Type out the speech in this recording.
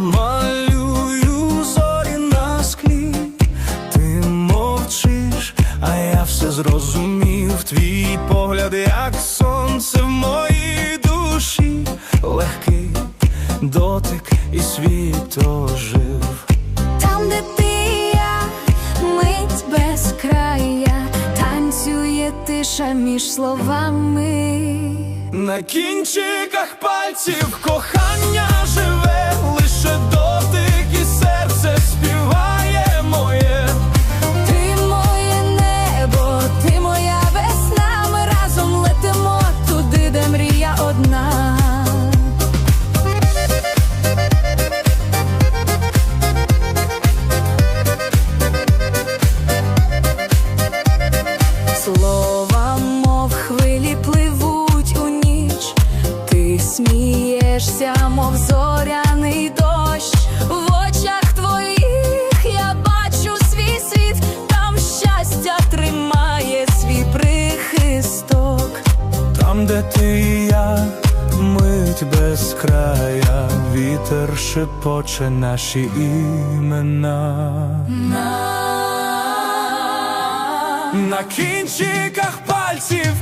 малюю зорі на склі, ти мовчиш, а я все зрозумів. Твій погляд, як сонце в моїй душі, легкий дотик і світ ожив. Там, де ти я, мить без края, танцює тиша між словами. На кінчиках пальців кохання живе. Мов зоряний дощ. В очах твоїх я бачу свій світ, там щастя тримає свій прихисток. Там, де ти і я, мить без края, вітер шепоче наші імена. На кінчиках пальців.